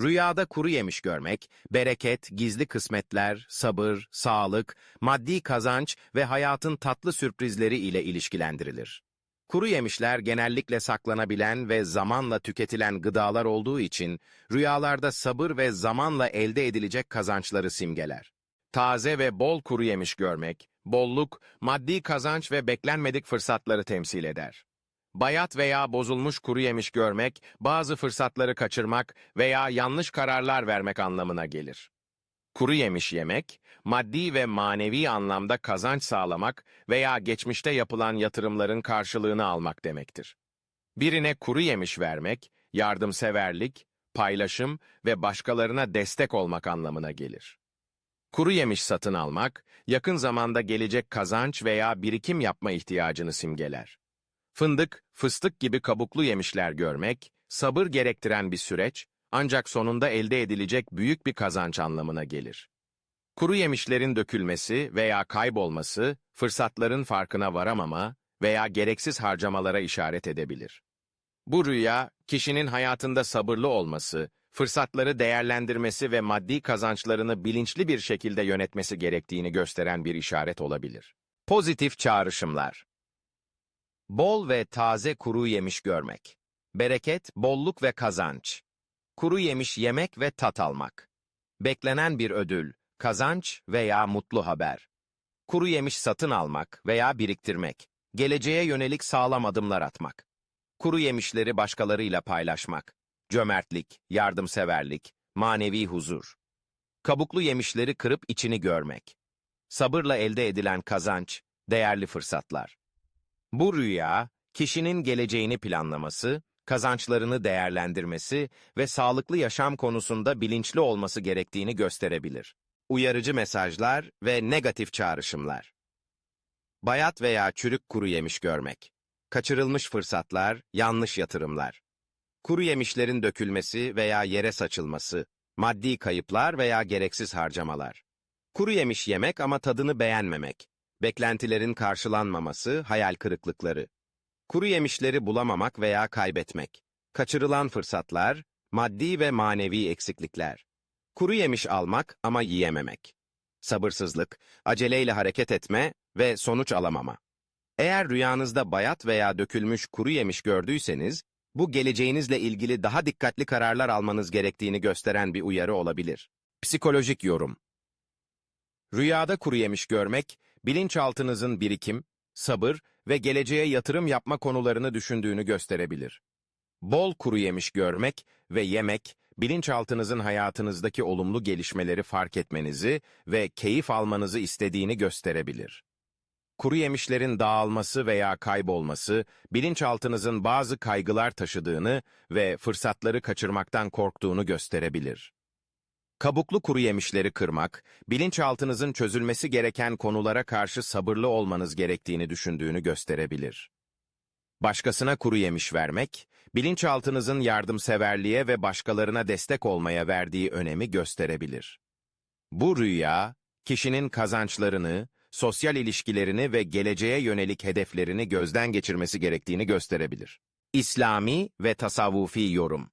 Rüyada kuru yemiş görmek, bereket, gizli kısmetler, sabır, sağlık, maddi kazanç ve hayatın tatlı sürprizleri ile ilişkilendirilir. Kuru yemişler genellikle saklanabilen ve zamanla tüketilen gıdalar olduğu için rüyalarda sabır ve zamanla elde edilecek kazançları simgeler. Taze ve bol kuru yemiş görmek, bolluk, maddi kazanç ve beklenmedik fırsatları temsil eder. Bayat veya bozulmuş kuru yemiş görmek, bazı fırsatları kaçırmak veya yanlış kararlar vermek anlamına gelir. Kuru yemiş yemek, maddi ve manevi anlamda kazanç sağlamak veya geçmişte yapılan yatırımların karşılığını almak demektir. Birine kuru yemiş vermek, yardımseverlik, paylaşım ve başkalarına destek olmak anlamına gelir. Kuru yemiş satın almak, yakın zamanda gelecek kazanç veya birikim yapma ihtiyacını simgeler. Fındık, fıstık gibi kabuklu yemişler görmek, sabır gerektiren bir süreç, ancak sonunda elde edilecek büyük bir kazanç anlamına gelir. Kuru yemişlerin dökülmesi veya kaybolması, fırsatların farkına varamama veya gereksiz harcamalara işaret edebilir. Bu rüya, kişinin hayatında sabırlı olması, fırsatları değerlendirmesi ve maddi kazançlarını bilinçli bir şekilde yönetmesi gerektiğini gösteren bir işaret olabilir. Pozitif çağrışımlar Bol ve taze kuru yemiş görmek. Bereket, bolluk ve kazanç. Kuru yemiş yemek ve tat almak. Beklenen bir ödül, kazanç veya mutlu haber. Kuru yemiş satın almak veya biriktirmek. Geleceğe yönelik sağlam adımlar atmak. Kuru yemişleri başkalarıyla paylaşmak. Cömertlik, yardımseverlik, manevi huzur. Kabuklu yemişleri kırıp içini görmek. Sabırla elde edilen kazanç, değerli fırsatlar. Bu rüya, kişinin geleceğini planlaması, kazançlarını değerlendirmesi ve sağlıklı yaşam konusunda bilinçli olması gerektiğini gösterebilir. Uyarıcı mesajlar ve negatif çağrışımlar. Bayat veya çürük kuru yemiş görmek. Kaçırılmış fırsatlar, yanlış yatırımlar. Kuru yemişlerin dökülmesi veya yere saçılması, maddi kayıplar veya gereksiz harcamalar. Kuru yemiş yemek ama tadını beğenmemek. Beklentilerin karşılanmaması, hayal kırıklıkları. Kuru yemişleri bulamamak veya kaybetmek. Kaçırılan fırsatlar, maddi ve manevi eksiklikler. Kuru yemiş almak ama yiyememek. Sabırsızlık, aceleyle hareket etme ve sonuç alamama. Eğer rüyanızda bayat veya dökülmüş kuru yemiş gördüyseniz, bu geleceğinizle ilgili daha dikkatli kararlar almanız gerektiğini gösteren bir uyarı olabilir. Psikolojik yorum Rüyada kuru yemiş görmek, bilinçaltınızın birikim, sabır ve geleceğe yatırım yapma konularını düşündüğünü gösterebilir. Bol kuru yemiş görmek ve yemek, bilinçaltınızın hayatınızdaki olumlu gelişmeleri fark etmenizi ve keyif almanızı istediğini gösterebilir. Kuru yemişlerin dağılması veya kaybolması, bilinçaltınızın bazı kaygılar taşıdığını ve fırsatları kaçırmaktan korktuğunu gösterebilir. Kabuklu kuru yemişleri kırmak, bilinçaltınızın çözülmesi gereken konulara karşı sabırlı olmanız gerektiğini düşündüğünü gösterebilir. Başkasına kuru yemiş vermek, bilinçaltınızın yardımseverliğe ve başkalarına destek olmaya verdiği önemi gösterebilir. Bu rüya, kişinin kazançlarını, sosyal ilişkilerini ve geleceğe yönelik hedeflerini gözden geçirmesi gerektiğini gösterebilir. İslami ve tasavvufi yorum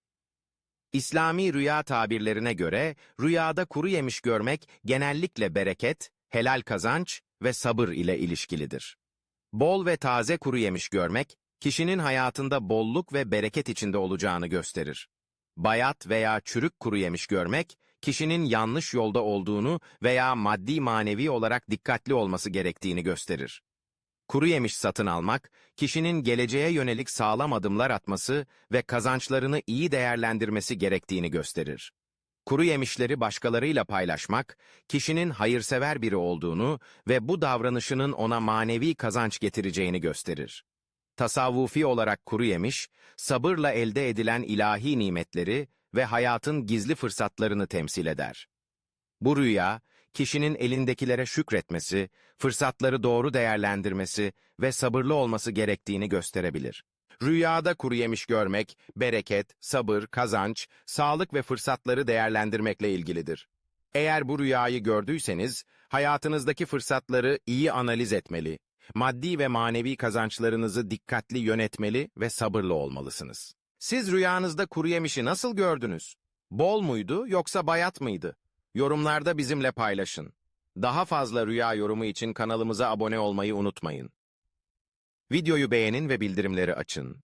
İslami rüya tabirlerine göre rüyada kuru yemiş görmek genellikle bereket, helal kazanç ve sabır ile ilişkilidir. Bol ve taze kuru yemiş görmek, kişinin hayatında bolluk ve bereket içinde olacağını gösterir. Bayat veya çürük kuru yemiş görmek, kişinin yanlış yolda olduğunu veya maddi manevi olarak dikkatli olması gerektiğini gösterir. Kuru yemiş satın almak, kişinin geleceğe yönelik sağlam adımlar atması ve kazançlarını iyi değerlendirmesi gerektiğini gösterir. Kuru yemişleri başkalarıyla paylaşmak, kişinin hayırsever biri olduğunu ve bu davranışının ona manevi kazanç getireceğini gösterir. Tasavvufi olarak kuru yemiş, sabırla elde edilen ilahi nimetleri ve hayatın gizli fırsatlarını temsil eder. Bu rüya, kişinin elindekilere şükretmesi, fırsatları doğru değerlendirmesi ve sabırlı olması gerektiğini gösterebilir. Rüyada kuru yemiş görmek, bereket, sabır, kazanç, sağlık ve fırsatları değerlendirmekle ilgilidir. Eğer bu rüyayı gördüyseniz, hayatınızdaki fırsatları iyi analiz etmeli, maddi ve manevi kazançlarınızı dikkatli yönetmeli ve sabırlı olmalısınız. Siz rüyanızda kuru yemişi nasıl gördünüz? Bol muydu yoksa bayat mıydı? Yorumlarda bizimle paylaşın. Daha fazla rüya yorumu için kanalımıza abone olmayı unutmayın. Videoyu beğenin ve bildirimleri açın.